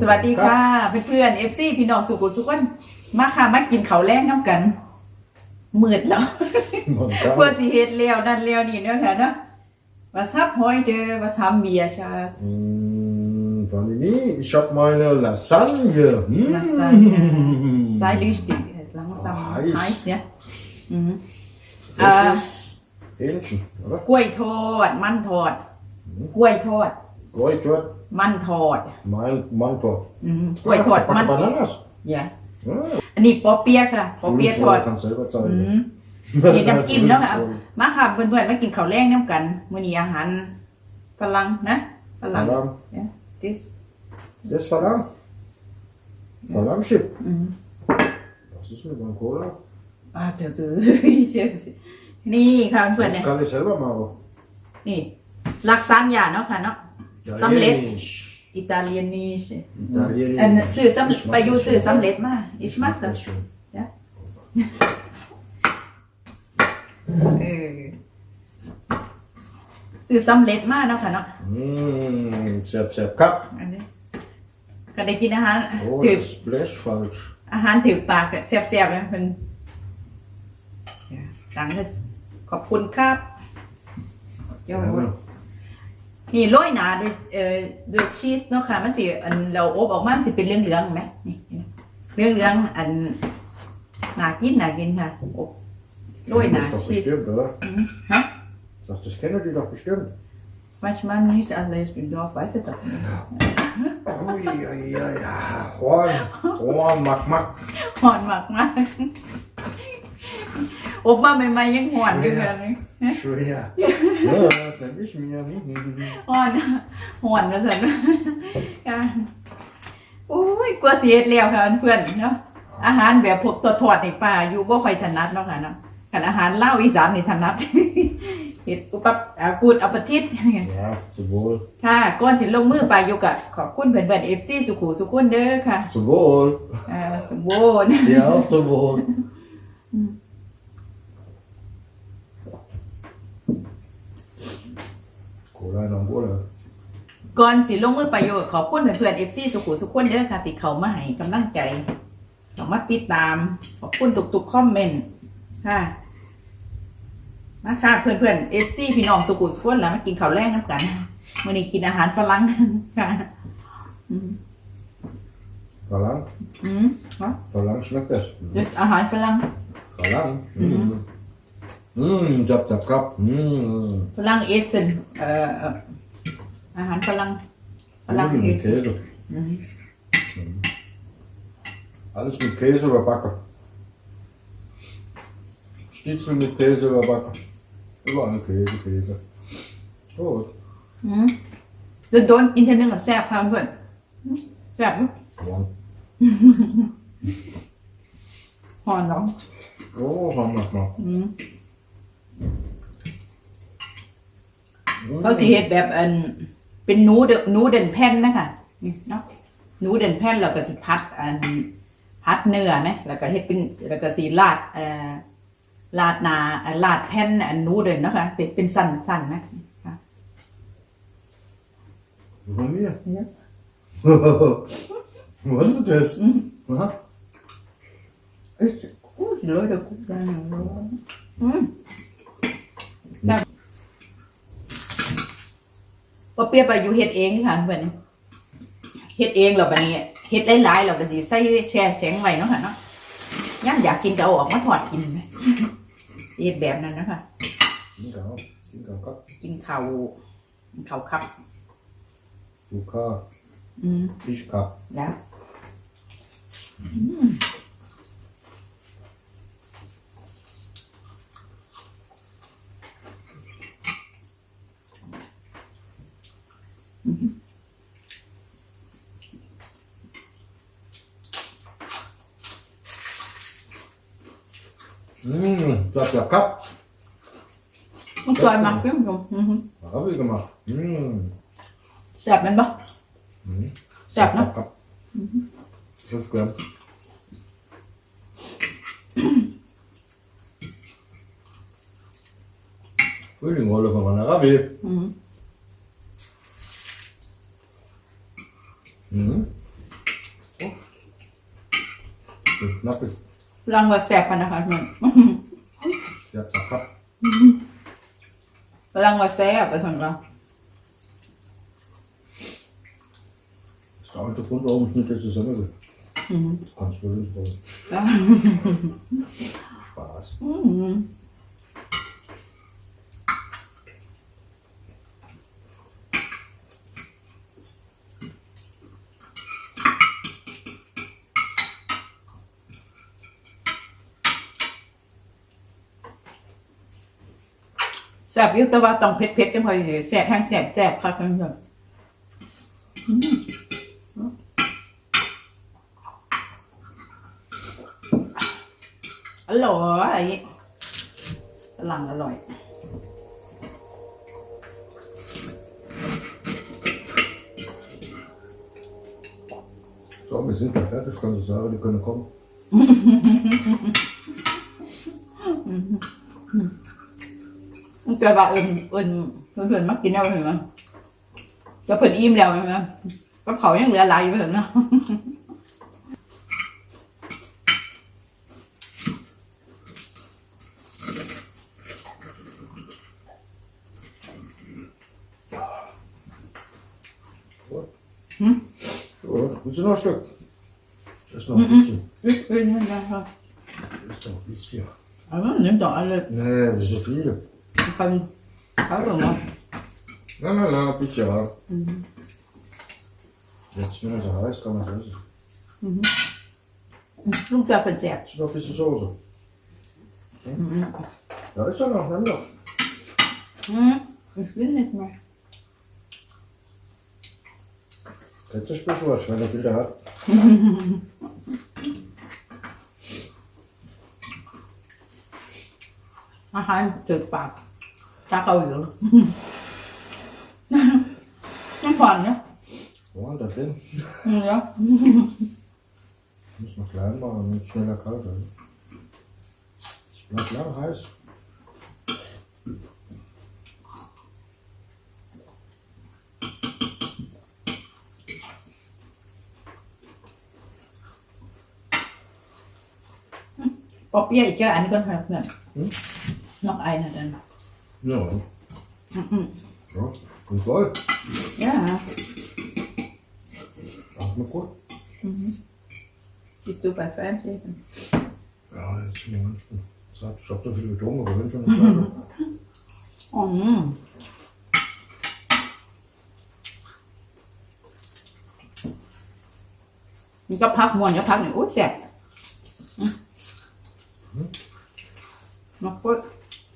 สวัสดีค่ะ เพื่อนๆเอฟซีพี่น้องสุขุสุขคนมาค่ะมากินข้าวแรงน้ำกันมืดแล้วเพื่อสิเฮ็ดเลี้ยวนั่นเลี้ยวนี่เนาะค่ะเนาะ was hab heute was haben wir Schatz Mm, Vanille, ich hab meine Lasagne. Mm. Lasagne. sei richtig langsam Heiß. heiß ja mhm. Das Äh. ist Hähnchen, oder? กล้วยทอด มันทอด กล้วยทอด Goldwort, มันทอด mein Mantor. อืมกล้วยทอดมัน Bananas. อย่า Ah, อันนี้ปอเปี๊ยะค่ะปอเปี๊ยะทอด kannst selber อื zeigen. มมีน้ำจิ้มแล้วค่ะมาค่ะเพื่อนๆมากินข้าวแรงน้ำกันมื้อนี้อาหารฝรั่งนะฝรั่ง Verlang. this Das Verlang. Verlangchip. อืม Was ist mit meinem Cola? อ่าเจอเจอเจอสินี่ค่ะเพื่อนๆ Das เนี่ย kann ich selber machen. นี่ลักซานยาเนาะค่ะเนาะ Sammlet. Italienisch. อิตาเลียนนี่ใช่ Italienisch. อันซื้อสำ Ich mag ไปอยู่ das ซื้อ schon. สำเร็จมาอิช Ich มัก mag ตั das schon. เออซื้อสำเร็จมาเนาะค่ะเนาะ Mm, sehr, sehr Cup. อันนี้ก็ได้กินอาหาร Oh, ถือ das bläst falsch. อาหารถือปากแซ่บๆนะเพิ่นตังค์ขอบคุณครับเจ้า Ja. นี่โรยหนาด้วยเอ่อด้วยชีสเนาะค่ะมันสิอันเราอบออกมามันสิเป็นเหลืองๆไหมนี่เหลืองๆอันน่ากินน่ากินค่ะอบโรยหนา Das doch ชีส bestimmt, oder? ฮะ Das, das kennen die doch bestimmt. manchmal nicht alles im Dorf weiß ich doch nicht Ui, ui, ui, ja. Horn, Horn, Mack, Mack. หอน มากมากอบมาใหม่ๆยังหอนอยู่เลย Schwer. Ja, das nenn ich mir. หอนหอนมาสั่นค่ะโอ้ยกลัวเสียเลี้ยวค่ะเพื่อนๆเนาะอาหารแบบพวกตัวทอดในป่าอยู่บ่ค่อยถนัดเนาะค่ะเนาะกันอาหารเล่าวอีสานนี่ถนัดเฮ็ดอุปบอ่ากูดอัปทิต Ja, zum Wohl. ค่ะก่อนสิลงมือไปอยู่กับขอบคุณเพื่อนๆ FC สุขุสุขคนเด้อค่ะ Zum Wohl. อ่าสมบูรณ์ Ja, auch zum Wohl. Cola in Angola. ก่อนสิลงมือไปอยู่กับขอบคุณเพื่อนๆ FC สุขุสุขคนเด้อค่ะที่เขามาให้กำลังใจเขามาติดตาม ขอบคุณทุกๆคอมเมนต์ค่ะมาค่ะเพื่อนๆ FC พี่น้องสุขุสุขคนแล้วมากินข้าวแรกน้ำกันมื้อนี้กินอาหารฝรั่งค่ะอืม Verlang. อืมฮะ Verlang schmeckt das. เดี๋ยวอาหารฝรั่ง Verlang. Mm. Mm, jab, jab, jab. Mm. ฝรั่งเอสเซนเอ่อเอ่ออาหารฝรั่งฝรั่ง Nudeln เอ mit ส Käse. อืม Alles mit Käse überbacken. Schnitzel mit Käse überbacken. Überall Käse, Käse. Gut. อืมโดนโดนๆกินเทอนึงกับแซ่บค่ะเพื่อนอืมแซ่บอยู่ One. หอนเนาะ Oh, haben wir mal. อืม เขาสีเฮ็ดแบบอันเป็นนูเดนูเด่นแผ่นนะคะนี่เนาะนูเด่นแผ่นแล้วก็สิพัดอันพัดเนื้อไหมแล้วก็เฮ็ดเป็นแล้วก็สีลาดเอ่อลาดหนาเอ่อลาดแผ่นอันนูเด่นเนาะคะเป็นเป็นสั้นสั้นไหมค่ะ Von mir. Ja. Was ist das? Aha. เอ้ยโอ้ย เลยเดี๋ยวกูจะอืมแบบปอเปียไปอยู่เฮ็ดเองนี่ค่ะเพื่อนเฮ็ดเองแล้วบัดนี้เฮ็ดหลายๆแล้วก็สิใส่แช่แข็งไว้เนาะค่ะเนาะย่ามอยากกินก็เอาออกมาทอดกินไหมเฮ็ดแบบนั้นนะคะ Zinker. Zinker, Kopf. กินข้าวข้าวครับ Zucker. อืม Fisch Cup. แล้วอื อืมจับจับครับ มันจอยมักเพิ่มลงอือหือเอาไปกันมาอืมแซ่บแมันบ่ อืมจับนะ ครับครับสกครับอุ้ยหนึ่งวันเลยประมาณนะครับพี่อือหืออืมโอ้นับไป ลังว่าแซ่บพะนะคะเพื่อน Sie hat verkackt. ลังว่าแซ่บไปสั่งเรา Das ist ein Grund, warum ich nicht das zusammen will. อืม Das kannst du nicht wollen. จ้ะ Spaß. อื แซ่บอยุแต่ว่าต้องเผ็ดๆจังพอดีแซ่บทั้งแซ่บแซ่บค่ะเพื่อนๆอืมอร่อยฝรั่งอร่อย So, wir sind gleich fertig. Kannst du sagen, die können kommen. มันเกิดว่าเอิญเอิญเพื่อนๆมากินแล้วเห็นไหมจะเพิ่นอิ่มแล้วเห็นไหมก็เขายังเหลือหลายอยู่เห็นเนาะ So, willst du noch ein Stück? Ich esse noch ein bisschen. เอ้ยเอ้ยนี่นะครับ Ich esse noch ein bisschen. เอาละหนึ่งต่ออะไร Nee, das ist so viel. คนเขาบอกว่า Nein, nein, nein, ein bisschen. Ja. Jetzt nicht mehr so heiß, kann man es essen. ลูกจะเป็นแสบ Ist noch ein bisschen Soße. Ja, ist ja noch, nimm doch. อืมอีกนิดนึงไหม Jetzt ist ein bisschen was, wenn er wieder hat. อาหารจืดปากตาเขาอยู่ ไม่ผ่อนเนี่ย Wo hat er drin? อืมเนาะ Muss noch klein machen, damit es schneller kalt wird. Es bleibt lang heiß. ปอเปี๊ยะอี กแค่อันนี้ก็ทำเพื่อนอืมนอกไอนะเดน Ja. อืมอืม Ja, und voll. ย่า Ach, mal gut. จิตตูไปแฟนใช่ไหม Ja, jetzt sind wir manchmal. Sagt, ich hab so viel getrunken, aber wenn schon eine Flasche. อืมมันก็พักมวนก็พัก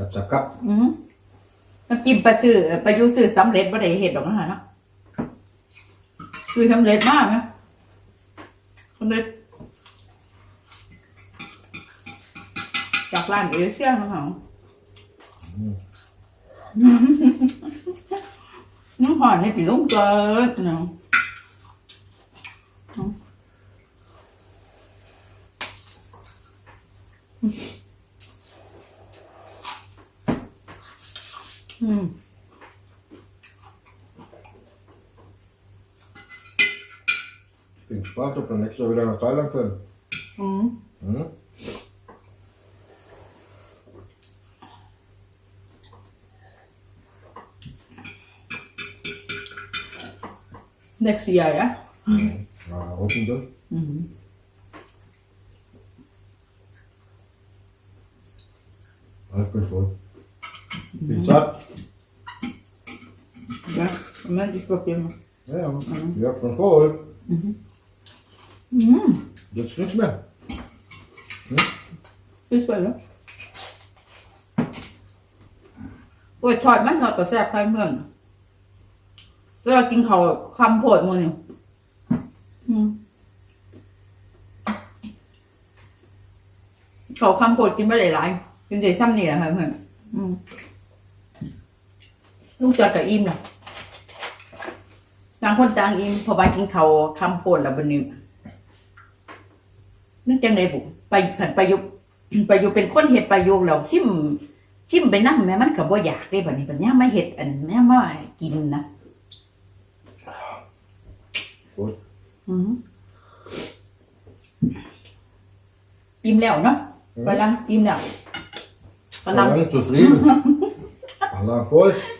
ะไม่เคยกินผัก mh, มันก็จะห้องนะมากินผัก Süßkartoffel, อืมนะ Ja, der nervt doch. น้ำจิ้มกระแซบปันเพื่อน Zap, zap, kap. อืมน้ำจิ้มปลาซื้อปลายูซื้อสำเร็จบ่ได้เห็ดดอกนะฮะเนาะซื้อสำเร็จมากนะสำเร็จจากร้านเอเชียนะคะน้ำหอนนี่ติลุงเกิดเนาะอืม Bin gespannt, ob wir nächstes Jahr wieder nach Thailand können. อืม Hm? next year อะ Ja, hoffentlich. อืม Ja, ich bin voll. Bin satt. เดี๋ยวมันอีกตัวเดียว Ja, ja. Ich hab schon voll. อืม Jetzt nichts mehr. สวยๆเนาะโอ้ยทอดมันทอดก็แซ่บใครเพื่อนแล้วกินเขาวคำโพดมือนี่อืมเขาคำโปรดกินไปหลายๆกินเดี๋ยวซ้ำนี่แหละค่ะเพื่อนอืม ลูกจอดกับอิ่มล่ะต่างคนต่างอิ่มพอไปกินเขาวคำโปรดแล้วบันนี้นึกจังเลยบุไปขันไปอยุไปอยู่เป็นคนเห็ดไปอยู่แล้วชิมชิมไปนั่งแม่มันก็บ่อยากได้บัดนี้บัดนี้มาเห็ดอันแม่มากินนะ Gut. อืมอิ่มแล้วเนาะกำลังอิ่มแล้วกำลัง Allang zufrieden. Allang voll. Voll. Voll. อิ่มแล้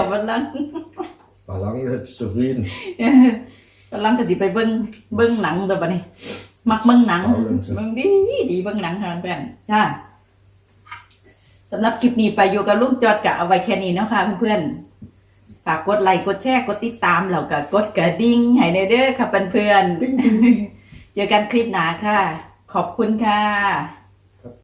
วกำลัง Allang jetzt zufrieden. กำลังก็สิไปเบิ่งเบิ่งหนังเด้อบัดนี้ มักเบิ่งหนังเอาเลยสิเบิ่งดีดีเบิ่งหนังค่ะเพื่อนค่ะสำหรับคลิปนี้ไปอยู่กับลุงจอดกะเอาไว้แค่นี้เนาะค่ะเพื่อนๆฝากกดไลค์กดแชร์กดติดตามแล้วก็กดกระดิ่งให้เด้อค่ะเพื่อนๆ Ding, ding. เจอกันคลิปหน้าค่ะ ขอบคุณค่ะ